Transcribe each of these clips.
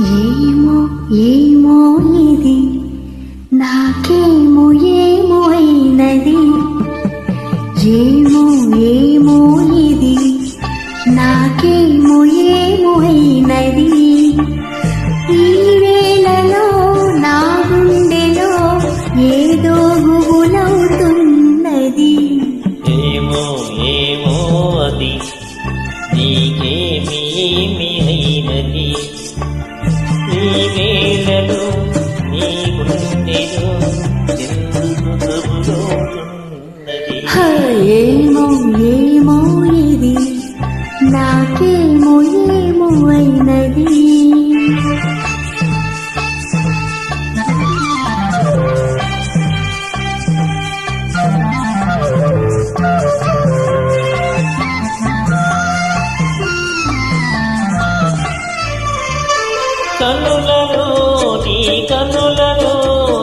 ఏమో ఏమో ఇది? నాకేమో ఏమో అయినది? ఏమో ఏమో ఇది? నాకేమో ఏమో అయినది? ఈ వేళలో నా గుండెలో ఏదో గుబులవుతున్నది. ఏమో ఏమో అది? నీకేమీ ఏమి అయినది? వేళలో నీ గుండెలో ఎందుకు కబులోతున్నది ఏమో కనులలో నీ కనులలో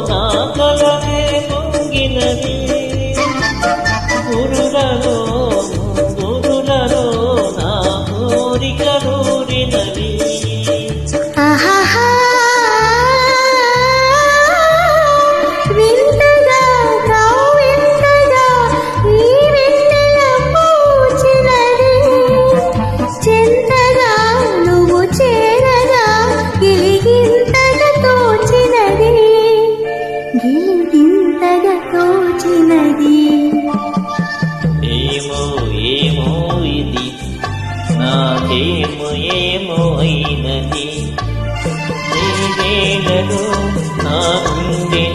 నా కలనే నాకేమో ఏమో అయినది. నీ వేళలో నా గుండెలో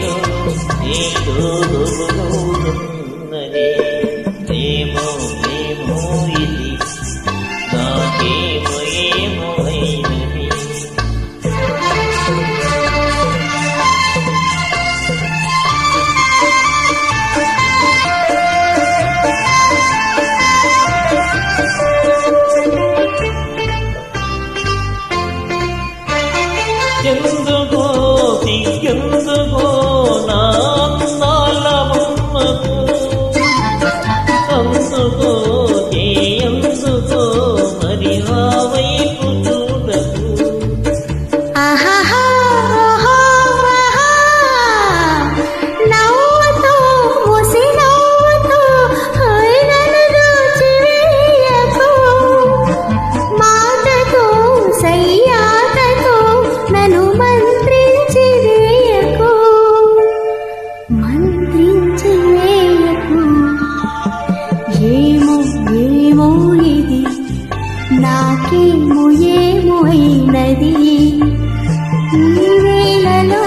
ఎందుకో ఎందుకో నిద్రించేయకు ఏమో ఏమో ఇది? నాకేమో ఏమో అయినది? ఈ వేళలో